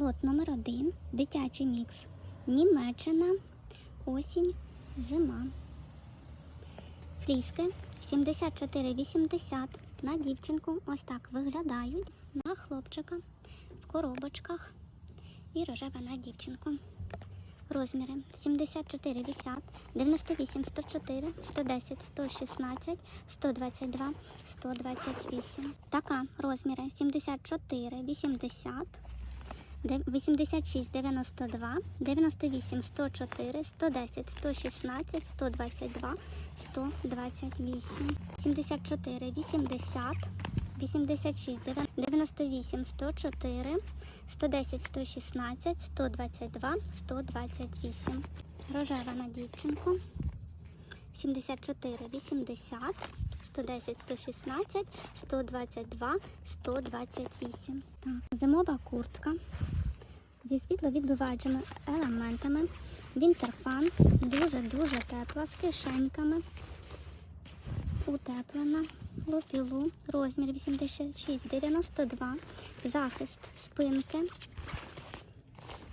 Лот номер 1 Дитячий мікс. Німеччина. Осінь. Зима. Фліски 74,80 на дівчинку. Ось так виглядають. На хлопчика в коробочках. І рожева на дівчинку. Розміри 74,50, 98, 104, 110, 116, 122, 128. Така розміри 74, 80, 86, 92, 98, 104, 110, 116, 122, 128, 74, 80, 86, 98, 104, 110, 116, 122, 128. Рожева на дівчинку. 74, 80, 110, 116, 122, 128. Так. Зимова куртка зі світловідбиваючими елементами. Вінтерфан. Дуже-дуже тепла, з кишеньками. Утеплена. Лопілу. Розмір 86, 92. Захист спинки.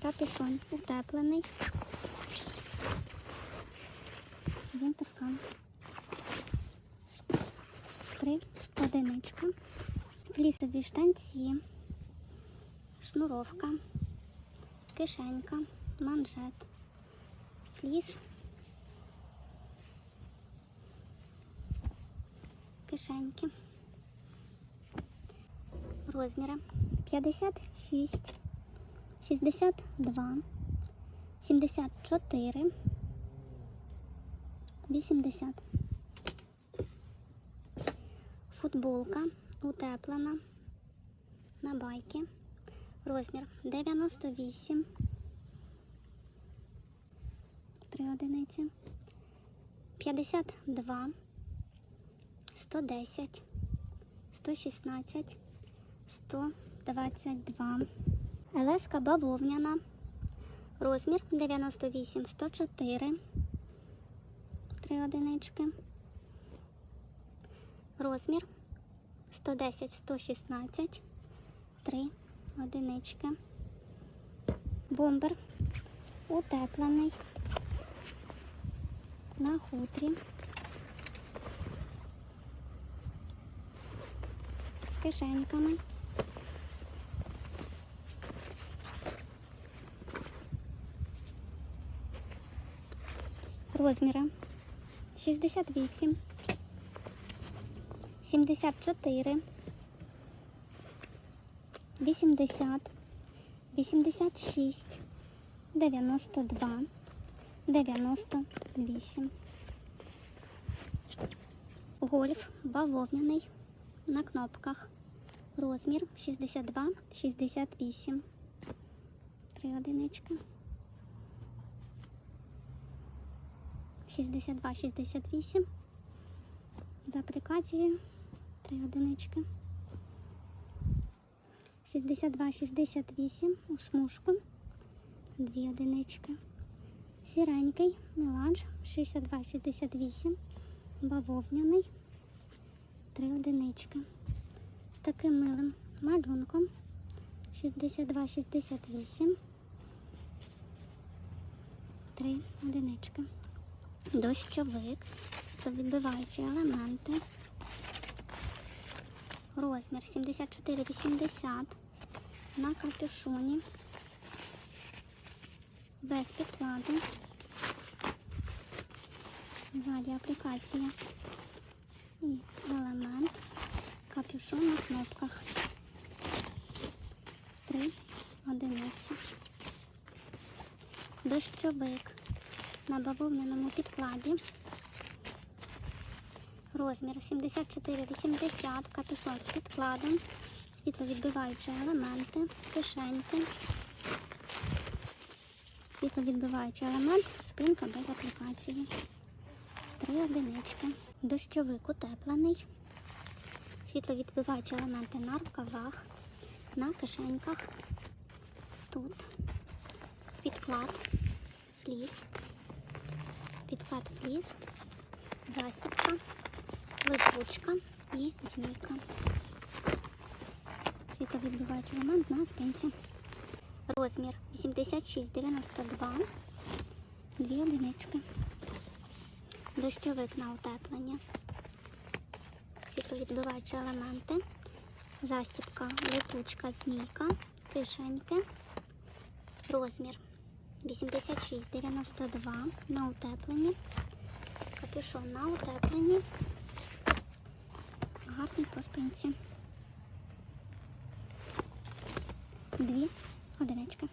Капюшон утеплений. Вінтерфан. Три одиничка. Флісові штанці. Шнуровка. Кишенька. Манжет. Фліс. Кишеньки. Розміри 56, 62, 74, 80. Футболка утеплена на байки. Розмір 98. Три одиниці. 52, 110, 116, 122. Елеска бавовняна. Розмір 98, 104. Три одинички. Розмір 110, 116. Три одинички. Бомбер утеплений на хутрі. З кишеньками. Розміри 68, 74, 80, 86, 92, 98. Гольф бавовняний на кнопках. Розмір 62, 68. Три одинички. 62, 68. За аплікацією. Три одинички. 62, 68 у смужку. Дві одинички. Сіренький меланж 62, 68. Бавовняний. Три одинички. З таким милим малюнком. 62, 68. Три одинички. Дощовик. Відбиваючі елементи. Розмір 74,80 на капюшоні. Без підкладу. Ззаді аплікація. І елемент. Капюшон на кнопках. Три одиниці. Дощовик на бавовняному підкладі. Розмір. 74,80, капюшон з підкладом, світловідбиваючі елементи, кишеньки, світловідбиваючий елемент, спинка без аплікації. Три одинички. Дощовик утеплений, світловідбиваючі елементи на рукавах, на кишеньках, тут, підклад, фліс, підклад фліс, застібка липучка і змійка. Світловідбиваючий елемент на спинці. Розмір 86,92. Дві одинички. Дощовик на утеплення. Світловідбиваючі елементи. Застібка, липучка, змійка, кишеньки. Розмір 86,92 на утепленні. Капюшон на утепленні. Гарний по спинці. Дві одинички.